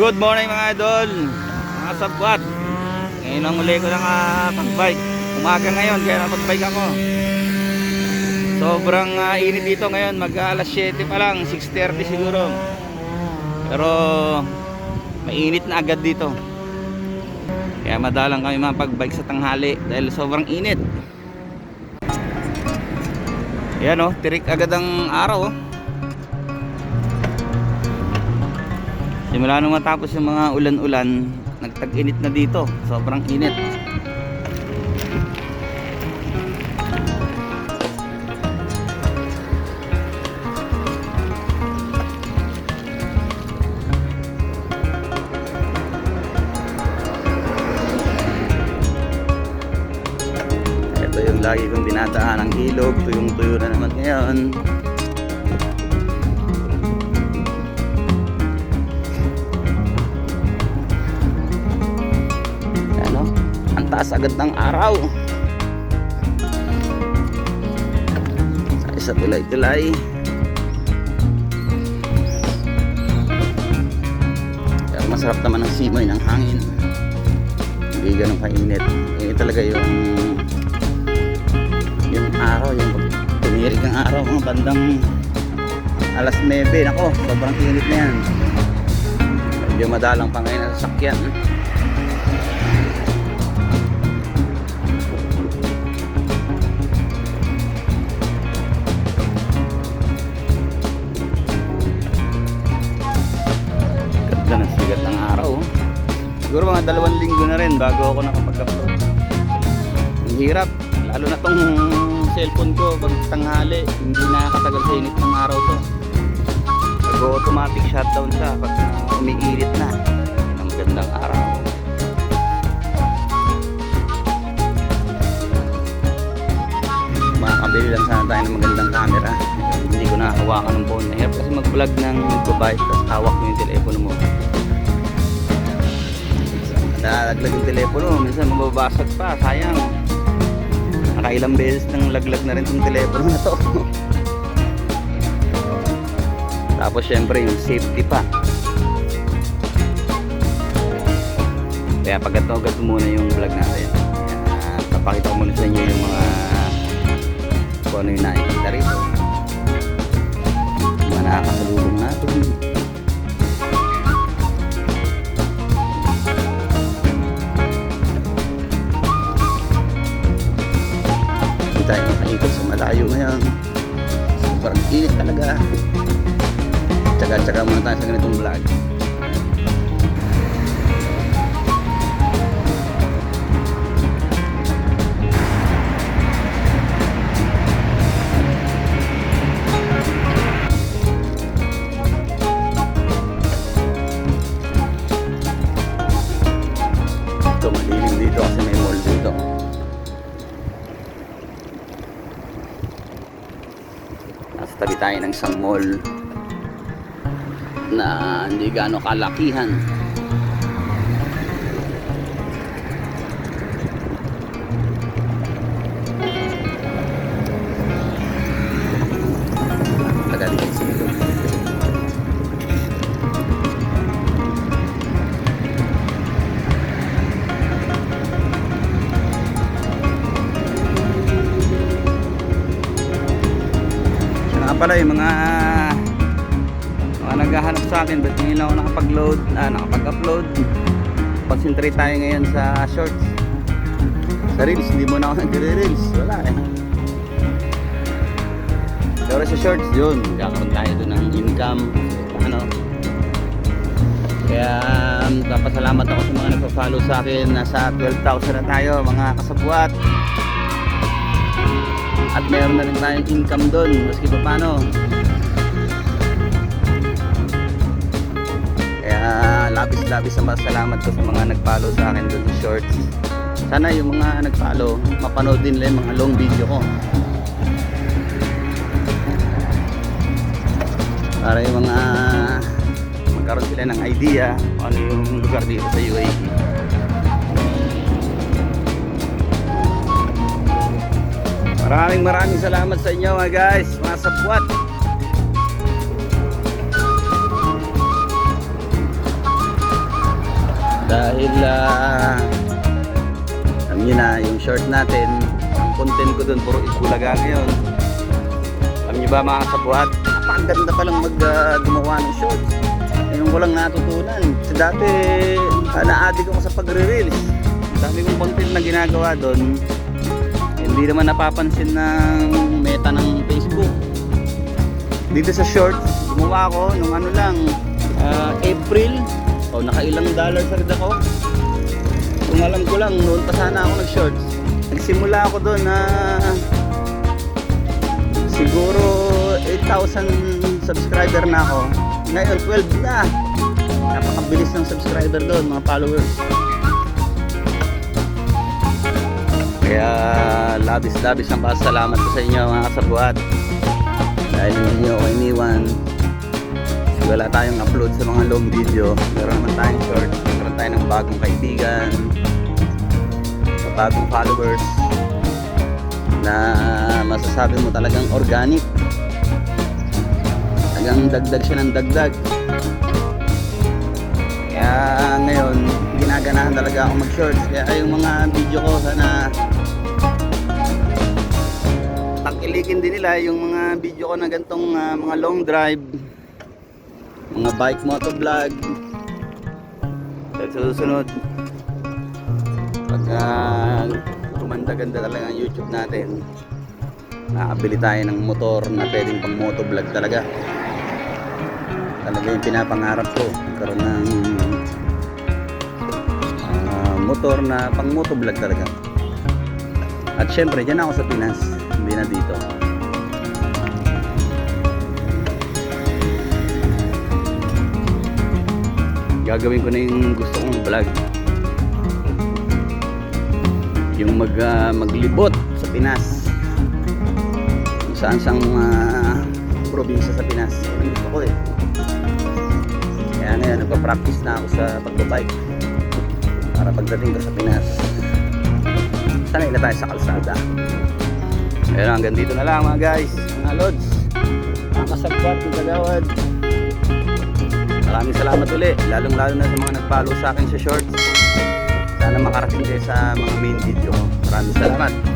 Good morning mga idol. Mga sabwat Ngayon ang muli ko lang pag-bike. Umaga ngayon kaya napag-bike ako. Sobrang ah, init dito ngayon. Mag alas 7 pa lang 6.30 siguro. Pero Mainit na agad dito. Kaya madalang kami mapag-bike sa tanghali Dahil sobrang init. Yan oh, tirik agad ang araw oh Simula nung matapos yung mga ulan-ulan, nagtag-init na dito. Sobrang init. Ito yung lagi kong dinadaan ng ilog. Tuyong-tuyo na naman ngayon. Ng araw. Sa tulay-tulay pero masarap naman ang simoy ng hangin. Hindi ganun kainit. Ini talaga yung yung araw yung tumirik ang araw mga bandang alas 9 nako sobrang init na yan. Medyo madalang pa ngayon ang sasakyan Siguro mga dalawang linggo na rin bago ako nakapag-upload. Ang hirap. Lalo na tong cellphone ko pag tanghali. Hindi nakakatagal sa init ng araw to. Nag-automatic shutdown siya pag umiinit na. Ang gandang araw. Makakabili lang sana tayo ng magandang camera. Hindi ko nakahawakan ng phone. Mahirap kasi mag-vlog ng nagbabayad tapos hawak mo yung telepono mo. Nalaglag yung telepono, minsan mababasag pa, sayang. Nakailang beses nang laglag na rin itong telepono na to. Tapos syempre yung safety pa. Kaya pagkat-ugat muna yung vlog natin. Kaya papakita ko muna sa inyo yung mga kung ano yung nakikita tayo makaikot sa malayo ngayon. Sobrang init talaga. Tsaga-tsaga muna tayo sa ganitong vlog. Tabi tayo ng isang mall na hindi gaano kalakihan. Pala yung mga mga naghahanap sa akin ba't ngayon lang ako nakapag-load ah, nakapag-upload? Concentrate tayo ngayon sa shorts. Sa reels hindi mo na ako nagre-reels. Wala eh. Pero sa shorts yun kakaroon tayo doon ng income ano. Kaya um, papasalamat ako sa mga nagpa-follow sa akin. Nasa 12,000 na tayo mga kasabwat at meron na rin tayong income doon maski pa paano Kaya labis-labis ang salamat ko sa mga nag-follow sa akin doon shorts. Sana yung mga nag-follow, mapanood din nila yung mga long video ko. Para yung mga magkaroon sila ng idea kung ano yung lugar dito sa UAE. Maraming maraming salamat sa inyo mga guys, mga sapwat. Dahil ah alam niyo na, yung short natin, ang content ko doon puro itbulaga ngayon. Alam niyo ba mga kasabuhat, napakaganda palang mag ah, gumawa ng shorts. Ngayon ko lang natutunan. Kasi dati, uh, na-addict ako sa pagre-reels. Dami kong content na ginagawa doon. Hindi naman napapansin ng meta ng Facebook. Dito sa shorts, gumawa ako nung ano lang, ah, April. O, nakailang dollars na rin ako. Kung alam ko lang, noon pa sana ako nag-shorts. Nagsimula ako doon na siguro 8,000 subscriber na ako. Ngayon, 12 na. Napakabilis ng subscriber doon, mga followers. Kaya labis-labis ang pasalamat ko sa inyo mga kasabuhat. Dahil hindi nyo ako iniwan. Wala tayong upload sa mga long video. Meron naman tayong short. Meron tayo ng bagong kaibigan. Bagong followers. Na masasabi mo talagang organic. Talagang dagdag siya ng dagdag. Kaya ngayon, ginaganahan talaga ako mag-shorts. Kaya yung mga video ko sana tangkilikin din nila yung mga video ko na gantong ah, mga long drive. Mga bike moto vlog sa susunod. Pag uh, gumanda-ganda talaga ang youtube natin nakabili tayo ng motor na pwedeng pang moto vlog talaga. Talaga yung pinapangarap ko. Karoon ng ah, motor na pang moto vlog talaga. At syempre dyan ako sa Pinas hindi na dito. Gagawin ko na yung gusto kong vlog. Yung mag, ah, maglibot sa Pinas. Kung saan sang uh, probinsya sa Pinas. Yun ang gusto ko eh. Kaya ngayon nagpa-practice na ako sa pagbabike. Para pagdating ko sa Pinas sanay na tayo sa kalsada Ayun, hanggang dito na lang mga guys, mga lods. Mga kasagpat ng kagawad. Maraming salamat uli, lalong lalo na sa mga nag-follow sa akin sa shorts. Sana makarating kayo sa mga main video. Maraming salamat.